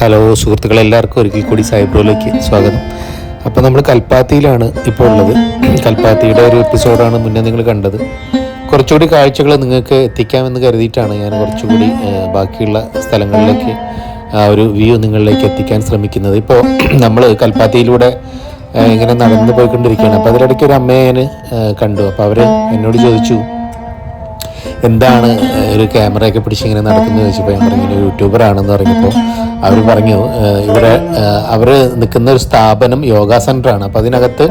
Hello സുഹൃത്തുക്കളെ എല്ലാവർക്കും ഒരിക്കൽ കൂടി സൈബ്രോയിലേക്ക് സ്വാഗതം. അപ്പോൾ നമ്മൾ കൽപ്പാത്തിയിലാണ് ഇപ്പോൾ ഉള്ളത്. കൽപ്പാത്തിയുടെ ഒരു എപ്പിസോഡാണ് മുന്നേ നിങ്ങൾ കണ്ടത്. കുറച്ചുകൂടി കാഴ്ചകൾ നിങ്ങൾക്ക് എത്തിക്കാമെന്ന് കരുതിയിട്ടാണ് ഞാൻ കുറച്ചുകൂടി ബാക്കിയുള്ള സ്ഥലങ്ങളിലേക്ക് ആ ഒരു വ്യൂ നിങ്ങളിലേക്ക് എത്തിക്കാൻ ശ്രമിക്കുന്നത്. ഇപ്പോൾ നമ്മൾ കൽപ്പാത്തിയിലൂടെ ഇങ്ങനെ നടന്നു പോയിക്കൊണ്ടിരിക്കുകയാണ്. അപ്പോൾ അതിലിടയ്ക്ക് ഒരു അമ്മയെ കണ്ടു. അപ്പോൾ അവർ എന്നോട് ചോദിച്ചു എന്താണ് ഒരു ക്യാമറയൊക്കെ പിടിച്ച് ഇങ്ങനെ നടക്കുന്നത് ചോദിച്ചപ്പോൾ ഞാൻ പറഞ്ഞു യൂട്യൂബർ ആണെന്ന് പറഞ്ഞപ്പോൾ അവർ പറഞ്ഞു ഇവിടെ അവർ നിൽക്കുന്ന ഒരു സ്ഥാപനം യോഗ സെന്റർ ആണ് അപ്പോൾ അതിനകത്ത്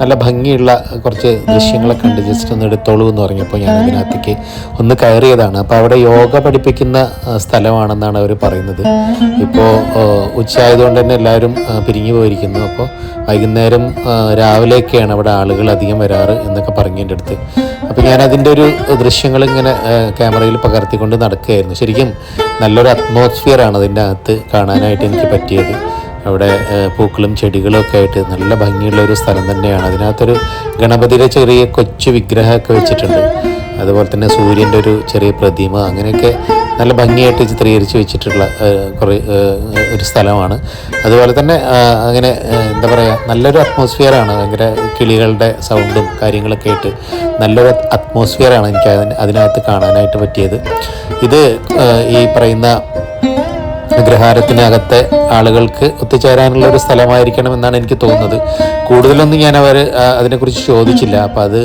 നല്ല ഭംഗിയുള്ള കുറച്ച് ദൃശ്യങ്ങളൊക്കെ ഉണ്ട്. ജസ്റ്റ് ഒന്ന് എടുത്തോളൂ എന്ന് പറഞ്ഞപ്പോൾ ഞാൻ അതിനകത്തേക്ക് ഒന്ന് കയറിയതാണ്. അപ്പോൾ അവിടെ യോഗ പഠിപ്പിക്കുന്ന സ്ഥലമാണെന്നാണ് അവർ പറയുന്നത്. ഇപ്പോൾ ഉച്ചയായതുകൊണ്ട് തന്നെ എല്ലാവരും പിരിഞ്ഞു പോയിരിക്കുന്നു. അപ്പോൾ വൈകുന്നേരം രാവിലെയൊക്കെയാണ് അവിടെ ആളുകൾ അധികം വരാറ് എന്നൊക്കെ പറഞ്ഞു എന്റെ അടുത്ത്. അപ്പോൾ ഞാൻ അതിന്റെ ഒരു ദൃശ്യങ്ങൾ ഇങ്ങനെ ക്യാമറയിൽ പകർത്തിക്കൊണ്ട് നടക്കുകയായിരുന്നു. ശരിക്കും നല്ലൊരു അറ്റ്മോസ്ഫിയർ ആണ് അതിന്റെ അകത്ത് കാണാനായിട്ട് എനിക്ക് പറ്റിയത്. അവിടെ പൂക്കളും ചെടികളും ഒക്കെ ആയിട്ട് നല്ല ഭംഗിയുള്ള ഒരു സ്ഥലം തന്നെയാണ്. അതിനകത്തൊരു ഗണപതിയുടെ ചെറിയ കൊച്ചു വിഗ്രഹമൊക്കെ വെച്ചിട്ടുണ്ട്. അതുപോലെ തന്നെ സൂര്യന്റെ ഒരു ചെറിയ പ്രതിമ അങ്ങനെയൊക്കെ നല്ല ഭംഗിയായിട്ട് ചിത്രീകരിച്ച് വെച്ചിട്ടുള്ള കുറേ ഒരു സ്ഥലമാണ്. അതുപോലെ തന്നെ അങ്ങനെ എന്താ പറയുക നല്ലൊരു അറ്റ്മോസ്ഫിയറാണ്. ഭയങ്കര കിളികളുടെ സൗണ്ടും കാര്യങ്ങളൊക്കെ ആയിട്ട് നല്ലൊരു അറ്റ്മോസ്ഫിയറാണ് എനിക്ക് അതിന് അതിനകത്ത് കാണാനായിട്ട് പറ്റിയത്. ഇത് ഈ പറയുന്ന ഗ്രഹാരത്തിനകത്തെ ആളുകൾക്ക് ഒത്തുചേരാനുള്ള ഒരു സ്ഥലമായിരിക്കണം എന്നാണ് എനിക്ക് തോന്നുന്നത്. കൂടുതലൊന്നും ഞാൻ അവർ അതിനെക്കുറിച്ച് ചോദിച്ചില്ല. അപ്പം അത്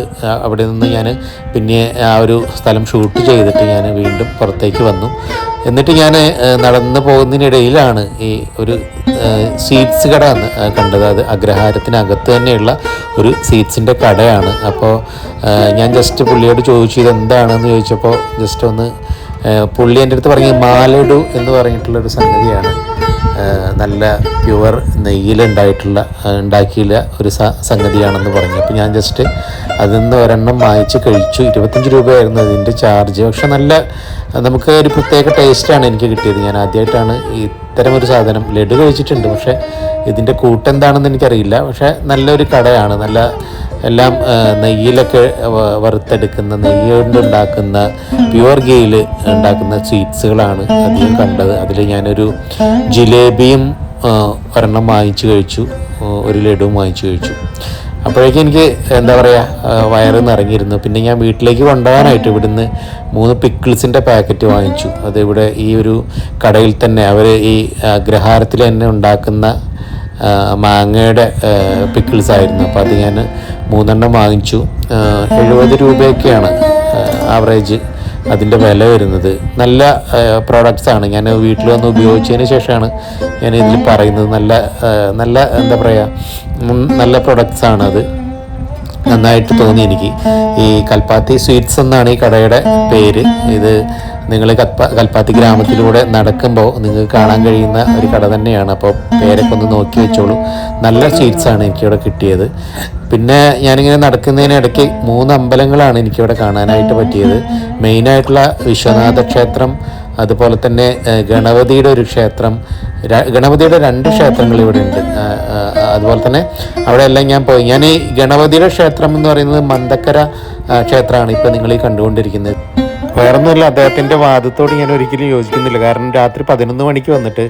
അവിടെ നിന്ന് ഞാൻ പിന്നെ ആ ഒരു സ്ഥലം ഷൂട്ട് ചെയ്തിട്ട് ഞാൻ വീണ്ടും പുറത്തേക്ക് വന്നു. എന്നിട്ട് ഞാൻ നടന്നു പോകുന്നതിനിടയിലാണ് ഈ ഒരു സീറ്റ്സ് കട കണ്ടത്. അത് അഗ്രഹാരത്തിനകത്ത് തന്നെയുള്ള ഒരു സീറ്റ്സിന്റെ കടയാണ്. അപ്പോൾ ഞാൻ ജസ്റ്റ് പുള്ളിയോട് ചോദിച്ചു ഇത് എന്താണെന്ന് ചോദിച്ചപ്പോൾ ജസ്റ്റ് ഒന്ന് പുള്ളി എന്റെ അടുത്ത് പറഞ്ഞ് മാലഡു എന്ന് പറഞ്ഞിട്ടുള്ളൊരു സംഗതിയാണ്. നല്ല പ്യുവർ നെയ്യിലുണ്ടായിട്ടുള്ള ഉണ്ടാക്കിയില്ല ഒരു സംഗതിയാണെന്ന് പറഞ്ഞു. അപ്പോൾ ഞാൻ ജസ്റ്റ് അതിൽ നിന്ന് ഒരെണ്ണം വാങ്ങിച്ച് കഴിച്ചു. ഇരുപത്തഞ്ച് രൂപയായിരുന്നു അതിന്റെ ചാർജ് പക്ഷെ നല്ല നമുക്ക് ഒരു പ്രത്യേക ടേസ്റ്റാണ് എനിക്ക് കിട്ടിയത്. ഞാൻ ആദ്യമായിട്ടാണ് ഇത്തരം ഒരു സാധനം. ലഡു കഴിച്ചിട്ടുണ്ട്. പക്ഷേ ഇതിന്റെ കൂട്ടെന്താണെന്ന് എനിക്കറിയില്ല. പക്ഷേ നല്ലൊരു കടയാണ്. നല്ല എല്ലാം നെയ്യിലൊക്കെ വറുത്തെടുക്കുന്ന നെയ്യ് കൊണ്ട് ഉണ്ടാക്കുന്ന പ്യുവർ ഗെയിൽ ഉണ്ടാക്കുന്ന സ്വീറ്റ്സുകളാണ് അധികം കണ്ടത്. അതിൽ ഞാനൊരു ജിലേബിയും ഒരെണ്ണം വാങ്ങിച്ചു കഴിച്ചു. ഒരു ലഡുവും വാങ്ങിച്ചു കഴിച്ചു. അപ്പോഴേക്കും എനിക്ക് എന്താ പറയുക വയറ് നിറങ്ങിയിരുന്നു പിന്നെ ഞാൻ വീട്ടിലേക്ക് കൊണ്ടുപോകാനായിട്ട് ഇവിടുന്ന് മൂന്ന് പിക്കിൾസിന്റെ പാക്കറ്റ് വാങ്ങിച്ചു. അത് ഇവിടെ ഈ ഒരു കടയിൽ തന്നെ അവർ ഈ ഗ്രഹാരത്തിൽ തന്നെ ഉണ്ടാക്കുന്ന മാങ്ങയുടെ പിക്കിൾസ് ആയിരുന്നു. അപ്പോൾ അത് ഞാൻ മൂന്നെണ്ണം വാങ്ങിച്ചു. എഴുപത് രൂപയൊക്കെയാണ് ആവറേജ്. അതിന്റെ വില വരുന്നത്. നല്ല പ്രോഡക്റ്റ്സ് ആണ്. ഞാൻ വീട്ടിൽ വന്ന് ഉപയോഗിച്ചതിന് ശേഷമാണ് ഞാൻ ഇതിൽ പറയുന്നത്. നല്ല നല്ല എന്താ പറയുക നല്ല പ്രൊഡക്ട്സ് ആണ് അത്. നന്നായിട്ട് തോന്നി എനിക്ക്. ഈ കൽപ്പാത്തി സ്വീറ്റ്സ് എന്നാണ് ഈ കടയുടെ പേര്. ഇത് നിങ്ങൾ കൽപ്പ കൽപ്പാത്തി ഗ്രാമത്തിലൂടെ നടക്കുമ്പോൾ നിങ്ങൾക്ക് കാണാൻ കഴിയുന്ന ഒരു കട തന്നെയാണ്. അപ്പോൾ പേരൊക്കെ ഒന്ന് നോക്കി വെച്ചോളൂ. നല്ല സ്വീറ്റ്സ് ആണ് എനിക്കിവിടെ കിട്ടിയത്. പിന്നെ ഞാനിങ്ങനെ നടക്കുന്നതിനിടയ്ക്ക് മൂന്ന് അമ്പലങ്ങളാണ് എനിക്കിവിടെ കാണാനായിട്ട് പറ്റിയത്. മെയിനായിട്ടുള്ള വിശ്വനാഥ ക്ഷേത്രം അതുപോലെ തന്നെ ഗണപതിയുടെ ഒരു ക്ഷേത്രം ഗണപതിയുടെ രണ്ട് ക്ഷേത്രങ്ങൾ ഇവിടെ ഉണ്ട് അതുപോലെ തന്നെ അവിടെ എല്ലാം ഞാൻ പോയി. ഞാൻ ഈ ഗണപതിയുടെ ക്ഷേത്രം എന്ന് പറയുന്നത് മന്ദക്കര ക്ഷേത്രമാണ് ഇപ്പം നിങ്ങൾ ഈ കണ്ടുകൊണ്ടിരിക്കുന്നത്. വേറൊന്നുമില്ല അദ്ദേഹത്തിന്റെ വാദത്തോട് ഞാൻ ഒരിക്കലും യോജിക്കുന്നില്ല. കാരണം രാത്രി പതിനൊന്ന് മണിക്ക് വന്നിട്ട്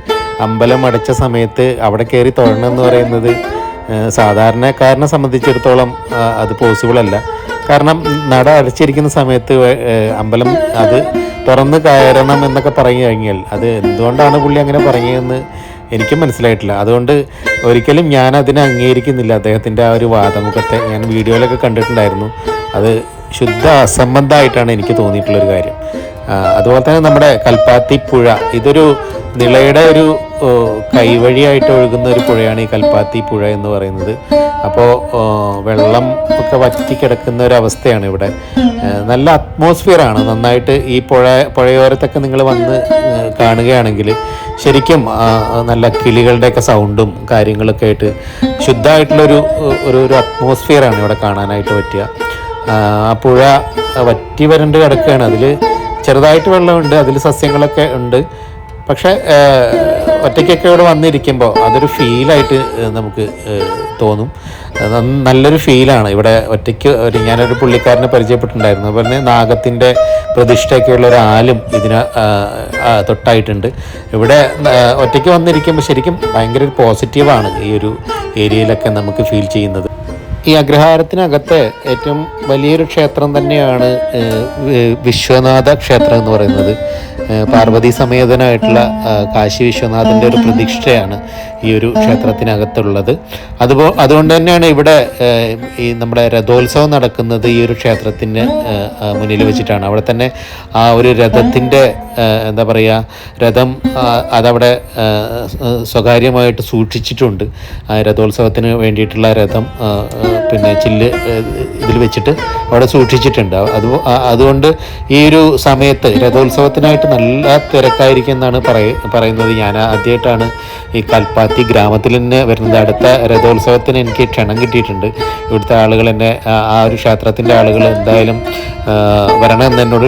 അമ്പലം അടച്ച സമയത്ത് അവിടെ കയറി തൊഴണം എന്ന് പറയുന്നത് സാധാരണക്കാരനെ സംബന്ധിച്ചിടത്തോളം അത് പോസിബിൾ അല്ല. കാരണം നട അടച്ചിരിക്കുന്ന സമയത്ത് അമ്പലം അത് തുറന്ന് കയറണം എന്നൊക്കെ പറഞ്ഞു കഴിഞ്ഞാൽ അത് എന്തുകൊണ്ടാണ് പുള്ളി അങ്ങനെ പറഞ്ഞതെന്ന് എനിക്കും മനസ്സിലായിട്ടില്ല. അതുകൊണ്ട് ഒരിക്കലും ഞാൻ അതിനെ അംഗീകരിക്കുന്നില്ല. അദ്ദേഹത്തിന്റെ ആ ഒരു വാദമുഖത്തെ ഞാൻ വീഡിയോയിലൊക്കെ കണ്ടിട്ടുണ്ടായിരുന്നു. അത് ശുദ്ധ അസംബന്ധമായിട്ടാണ് എനിക്ക് തോന്നിയിട്ടുള്ളൊരു കാര്യം. അതുപോലെ തന്നെ നമ്മുടെ കൽപ്പാത്തി പുഴ ഇതൊരു നിളയുടെ ഒരു കൈവഴിയായിട്ട് ഒഴുകുന്ന ഒരു പുഴയാണ് ഈ കൽപ്പാത്തി പുഴ എന്ന് പറയുന്നത്. അപ്പോൾ വെള്ളം ഒക്കെ വറ്റി കിടക്കുന്ന ഒരു അവസ്ഥയാണ് ഇവിടെ. നല്ല അറ്റ്മോസ്ഫിയർ ആണ്. നന്നായിട്ട് ഈ പുഴ പുഴയോരത്തൊക്കെ നിങ്ങൾ വന്ന് കാണുകയാണെങ്കിൽ ശരിക്കും നല്ല കിളികളുടെയൊക്കെ സൗണ്ടും കാര്യങ്ങളൊക്കെ ആയിട്ട് ശുദ്ധമായിട്ടുള്ളൊരു ഒരു ഒരു അറ്റ്മോസ്ഫിയറാണ് ഇവിടെ കാണാനായിട്ട് പറ്റുക. ആ പുഴ വറ്റി വരണ്ട് കിടക്കുകയാണ്. അതിൽ ചെറുതായിട്ട് വെള്ളമുണ്ട്. അതിൽ സസ്യങ്ങളൊക്കെ ഉണ്ട്. പക്ഷേ ഒറ്റയ്ക്കൊക്കെ ഇവിടെ വന്നിരിക്കുമ്പോൾ അതൊരു ഫീലായിട്ട് നമുക്ക് തോന്നും. നല്ലൊരു ഫീലാണ്. ഇവിടെ ഒറ്റയ്ക്ക് ഒരു ഞാനൊരു പുള്ളിക്കാരനെ പരിചയപ്പെട്ടിട്ടുണ്ടായിരുന്നു. അതുപോലെ തന്നെ നാഗത്തിന്റെ പ്രതിഷ്ഠയൊക്കെയുള്ള ഒരു ഇതിന് തൊട്ടായിട്ടുണ്ട്. ഇവിടെ ഒറ്റയ്ക്ക് വന്നിരിക്കുമ്പോൾ ശരിക്കും ഭയങ്കര ഒരു പോസിറ്റീവാണ് ഈ ഒരു ഏരിയയിലൊക്കെ നമുക്ക് ഫീൽ ചെയ്യുന്നത്. ഈ അഗ്രഹാരത്തിനകത്തെ ഏറ്റവും വലിയൊരു ക്ഷേത്രം തന്നെയാണ് വിശ്വനാഥ ക്ഷേത്രം എന്ന് പറയുന്നത്. പാർവതി സമേതനായിട്ടുള്ള കാശി വിശ്വനാഥന്റെ ഒരു പ്രതിഷ്ഠയാണ് ഈ ഒരു ക്ഷേത്രത്തിനകത്തുള്ളത്. അതുപോ അതുകൊണ്ട് തന്നെയാണ് ഇവിടെ ഈ നമ്മുടെ രഥോത്സവം നടക്കുന്നത് ഈ ഒരു ക്ഷേത്രത്തിന് മുന്നിൽ വെച്ചിട്ടാണ്. അവിടെ തന്നെ ആ ഒരു രഥത്തിന്റെ എന്താ പറയുക രഥം അതവിടെ സ്വകാര്യമായിട്ട് സൂക്ഷിച്ചിട്ടുണ്ട്. ആ രഥോത്സവത്തിന് വേണ്ടിയിട്ടുള്ള രഥം പിന്നെ ചില്ല് ഇതിൽ വെച്ചിട്ട് അവിടെ സൂക്ഷിച്ചിട്ടുണ്ട്. അത് അതുകൊണ്ട് ഈ ഒരു സമയത്ത് രഥോത്സവത്തിനായിട്ട് നല്ല തിരക്കായിരിക്കും എന്നാണ് പറയ പറയുന്നത്. ഞാൻ ആദ്യമായിട്ടാണ് ഈ കൽപ്പാത്തി ഗ്രാമത്തിൽ തന്നെ വരുന്നത്. അടുത്ത രഥോത്സവത്തിന് എനിക്ക് ക്ഷണം കിട്ടിയിട്ടുണ്ട്. ഇവിടുത്തെ ആളുകൾ എന്നെ ആ- ഒരു ക്ഷേത്രത്തിന്റെ ആളുകൾ എന്തായാലും വരണമെന്ന് എന്നോട്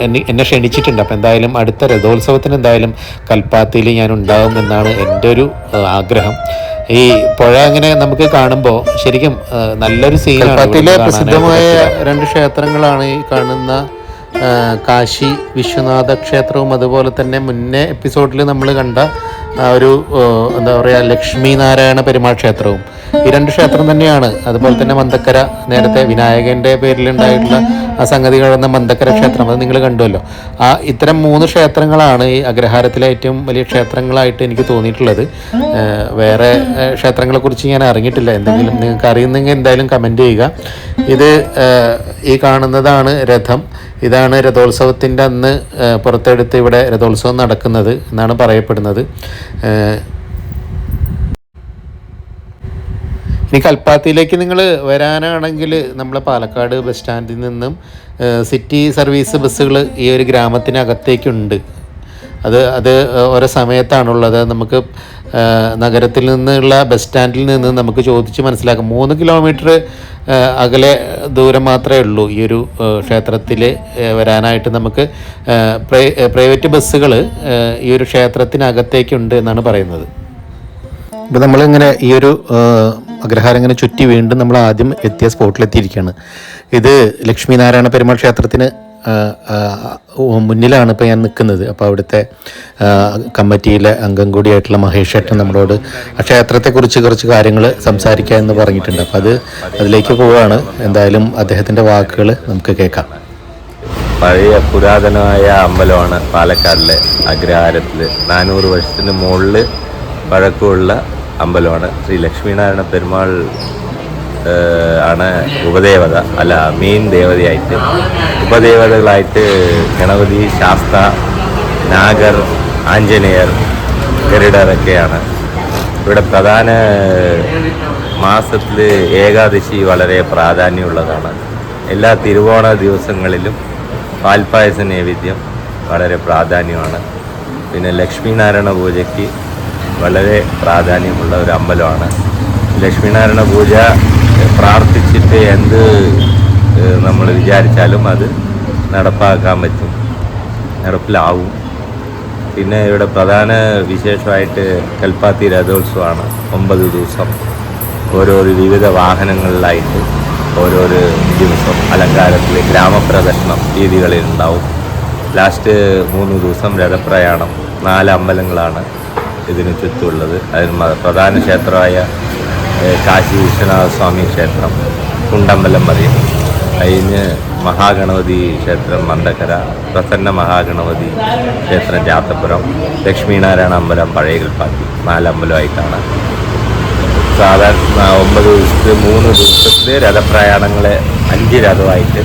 എന്നെ എന്നെ ക്ഷണിച്ചിട്ടുണ്ട്. അപ്പോൾ എന്തായാലും അടുത്ത രഥോത്സവത്തിന് എന്തായാലും കൽപ്പാത്തിയിൽ ഞാൻ ഉണ്ടാകും എന്നാണ് എന്റെ ഒരു ആഗ്രഹം. ഈ പുഴ അങ്ങനെ നമുക്ക് കാണുമ്പോൾ ശരിക്കും നല്ലൊരു സീനാണ് പ്രസിദ്ധമായ രണ്ട് ക്ഷേത്രങ്ങളാണ് ഈ കാണുന്ന കാശി വിശ്വനാഥ ക്ഷേത്രവും അതുപോലെ തന്നെ മുന്നേ എപ്പിസോഡിൽ നമ്മൾ കണ്ട ഒരു എന്താ പറയുക ലക്ഷ്മി നാരായണ പെരുമാൾ ക്ഷേത്രവും. ഈ രണ്ട് ക്ഷേത്രം തന്നെയാണ്. അതുപോലെ തന്നെ മന്തക്കര നേരത്തെ വിനായകന്റെ പേരിൽ ഉണ്ടായിട്ടുള്ള ആ സംഗതി കടന്ന മന്തക്കര ക്ഷേത്രം അത് നിങ്ങൾ കണ്ടുവല്ലോ. ആ ഇത്തരം മൂന്ന് ക്ഷേത്രങ്ങളാണ് ഈ അഗ്രഹാരത്തിലെ ഏറ്റവും വലിയ ക്ഷേത്രങ്ങളായിട്ട് എനിക്ക് തോന്നിയിട്ടുള്ളത്. വേറെ ക്ഷേത്രങ്ങളെ കുറിച്ച് ഞാൻ അറിഞ്ഞിട്ടില്ല. എന്തെങ്കിലും നിങ്ങൾക്ക് അറിയുന്നെങ്കിൽ എന്തായാലും കമന്റ് ചെയ്യുക. ഇത് ഈ കാണുന്നതാണ് രഥം. ഇതാണ് രഥോത്സവത്തിന്റെ അന്ന് പുറത്തെടുത്ത് ഇവിടെ രഥോത്സവം നടക്കുന്നത് എന്നാണ് പറയപ്പെടുന്നത്. ഇനി കൽപ്പാത്തിയിലേക്ക് നിങ്ങൾ വരാനാണെങ്കിൽ നമ്മളെ പാലക്കാട് ബസ് സ്റ്റാൻഡിൽ നിന്നും സിറ്റി സർവീസ് ബസ്സുകൾ ഈ ഒരു ഗ്രാമത്തിനകത്തേക്കുണ്ട്. അത് അത് ഓരോ സമയത്താണുള്ളത്. നമുക്ക് നഗരത്തിൽ നിന്നുള്ള ബസ് സ്റ്റാൻഡിൽ നിന്ന് നമുക്ക് ചോദിച്ച് മനസ്സിലാക്കാം. മൂന്ന് കിലോമീറ്റർ അകലെ ദൂരം മാത്രമേ ഉള്ളൂ ഈ ഒരു ക്ഷേത്രത്തിൽ വരാനായിട്ട് നമുക്ക് പ്രൈ- പ്രൈവറ്റ് ബസ്സുകൾ ഈ ഒരു ക്ഷേത്രത്തിനകത്തേക്കുണ്ട് എന്നാണ് പറയുന്നത്. ഇപ്പോൾ നമ്മളിങ്ങനെ ഈ ഒരു അഗ്രഹാരം ഇങ്ങനെ ചുറ്റി വീണ്ടും നമ്മൾ ആദ്യം എത്തിയ സ്പോട്ടിലെത്തിയിരിക്കുകയാണ്. ഇത് ലക്ഷ്മി നാരായണ പെരുമാൾ ക്ഷേത്രത്തിന് മുന്നിലാണ് ഇപ്പോൾ ഞാൻ നിൽക്കുന്നത്. അപ്പോൾ അവിടുത്തെ കമ്മിറ്റിയിലെ അംഗം കൂടിയായിട്ടുള്ള മഹേഷ് ഏട്ടൻ നമ്മളോട് ആ ക്ഷേത്രത്തെക്കുറിച്ച് കുറച്ച് കാര്യങ്ങൾ സംസാരിക്കുക എന്ന് പറഞ്ഞിട്ടുണ്ട്. അപ്പോൾ അത് അതിലേക്ക് പോവുകയാണ്. എന്തായാലും അദ്ദേഹത്തിന്റെ വാക്കുകൾ നമുക്ക് കേൾക്കാം. പഴയ പുരാതനമായ അമ്പലമാണ് പാലക്കാടിലെ അഗ്രഹാരത്തിൽ നാനൂറ് വർഷത്തിന് മുകളിൽ പഴക്കമുള്ള അമ്പലമാണ്. ശ്രീ ലക്ഷ്മീനാരായണ പെരുമാൾ ആണ് ഉപദേവത. അല്ല മെയിൻ ദേവതയായിട്ട്. ഉപദേവതകളായിട്ട് ഗണപതി ശാസ്ത നാഗർ ആഞ്ജനേയർ ഗരുഡറൊക്കെയാണ് ഇവിടെ പ്രധാന മാസത്തിൽ ഏകാദശി വളരെ പ്രാധാന്യമുള്ളതാണ്. എല്ലാ തിരുവോണ ദിവസങ്ങളിലും പാൽപ്പായസ നൈവേദ്യം വളരെ പ്രാധാന്യമാണ്. പിന്നെ ലക്ഷ്മീനാരായണ പൂജയ്ക്ക് വളരെ പ്രാധാന്യമുള്ള ഒരു അമ്പലമാണ്. ലക്ഷ്മീനാരായണ പൂജ പ്രാർത്ഥിച്ചിട്ട് എന്ത് നമ്മൾ വിചാരിച്ചാലും അത് നടപ്പാക്കാൻ പറ്റും. നടപ്പിലാവും. പിന്നെ ഇവിടെ പ്രധാന വിശേഷമായിട്ട് കൽപ്പാത്തി രഥോത്സവമാണ്. ഒമ്പത് ദിവസം. ഓരോ വിവിധ വാഹനങ്ങളിലായിട്ട് ഓരോരോ ദിവസം അലങ്കാരത്തിൽ ഗ്രാമപ്രദർശനം രീതികളിൽ ഉണ്ടാവും. ലാസ്റ്റ് മൂന്ന് ദിവസം രഥപ്രയാണം. നാല് അമ്പലങ്ങളാണ്. ഇതിന് ചുറ്റുമുള്ളത്. അതിന് പ്രധാന ക്ഷേത്രമായ കാശി വിശ്വനാഥ സ്വാമി ക്ഷേത്രം കുണ്ടമ്പലം പറയും കഴിഞ്ഞ് മഹാഗണപതി ക്ഷേത്രം മണ്ടക്കര പ്രസന്ന മഹാഗണപതി ക്ഷേത്രം ചാത്തപ്പുറം ലക്ഷ്മീനാരായണ അമ്പലം പഴയ കൽപ്പാത്തി നാലമ്പലമായിട്ടാണ്. സാധാരണ ഒമ്പത് ദിവസത്തെ മൂന്ന് ദിവസത്തെ രഥപ്രയാണങ്ങളെ അഞ്ച് രഥമായിട്ട്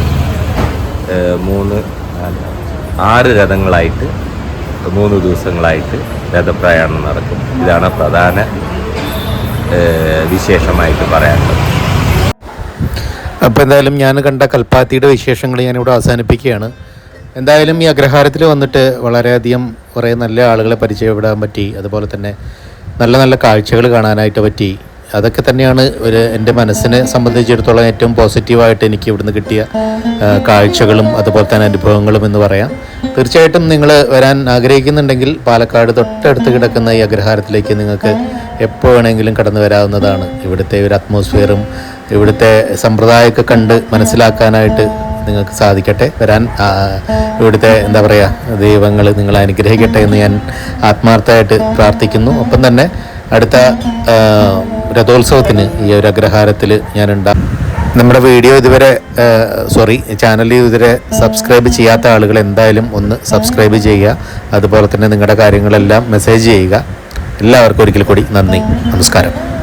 മൂന്ന് ആറ് രഥങ്ങളായിട്ട് മൂന്ന് ദിവസങ്ങളായിട്ട് രഥപ്രയാണം നടക്കും. ഇതാണ് പ്രധാന വിശേഷമായിട്ട് പറയാനുള്ളത്. അപ്പോൾ എന്തായാലും ഞാൻ കണ്ട കൽപ്പാത്തിയുടെ വിശേഷങ്ങൾ ഞാനിവിടെ അവസാനിപ്പിക്കുകയാണ്. എന്തായാലും ഈ അഗ്രഹാരത്തിൽ വന്നിട്ട് വളരെയധികം കുറേ നല്ല ആളുകളെ പരിചയപ്പെടാൻ പറ്റി. അതുപോലെ തന്നെ നല്ല നല്ല കാഴ്ചകൾ കാണാനായിട്ട് പറ്റി. അതൊക്കെ തന്നെയാണ് ഒരു എന്റെ മനസ്സിനെ സംബന്ധിച്ചിടത്തോളം ഏറ്റവും പോസിറ്റീവായിട്ട് എനിക്ക് ഇവിടുന്ന് കിട്ടിയ കാഴ്ചകളും അതുപോലെ തന്നെ അനുഭവങ്ങളും എന്ന് പറയാം. തീർച്ചയായിട്ടും നിങ്ങൾ വരാൻ ആഗ്രഹിക്കുന്നുണ്ടെങ്കിൽ പാലക്കാട് തൊട്ടടുത്ത് കിടക്കുന്ന ഈ അഗ്രഹാരത്തിലേക്ക് നിങ്ങൾക്ക് എപ്പോൾ വേണമെങ്കിലും കടന്നു വരാവുന്നതാണ്. ഇവിടുത്തെ ഒരു അറ്റ്മോസ്ഫിയറും ഇവിടുത്തെ സമ്പ്രദായമൊക്കെ കണ്ട് മനസ്സിലാക്കാനായിട്ട് നിങ്ങൾക്ക് സാധിക്കട്ടെ. വരാൻ ഇവിടുത്തെ എന്താ പറയുക ദൈവങ്ങൾ നിങ്ങളെ അനുഗ്രഹിക്കട്ടെ എന്ന് ഞാൻ ആത്മാർത്ഥമായിട്ട് പ്രാർത്ഥിക്കുന്നു. ഒപ്പം തന്നെ അടുത്ത രഥോത്സവത്തിന് ഈ ഒരു അഗ്രഹാരത്തിൽ ഞാൻ ഉണ്ടാകും നമ്മുടെ വീഡിയോ ഇതുവരെ സോറി ചാനൽ ഇതുവരെ സബ്സ്ക്രൈബ് ചെയ്യാത്ത ആളുകൾ എന്തായാലും ഒന്ന് സബ്സ്ക്രൈബ് ചെയ്യുക. അതുപോലെ തന്നെ നിങ്ങളുടെ കാര്യങ്ങളെല്ലാം മെസ്സേജ് ചെയ്യുക. എല്ലാവർക്കും ഒരിക്കൽ കൂടി നന്ദി. നമസ്കാരം.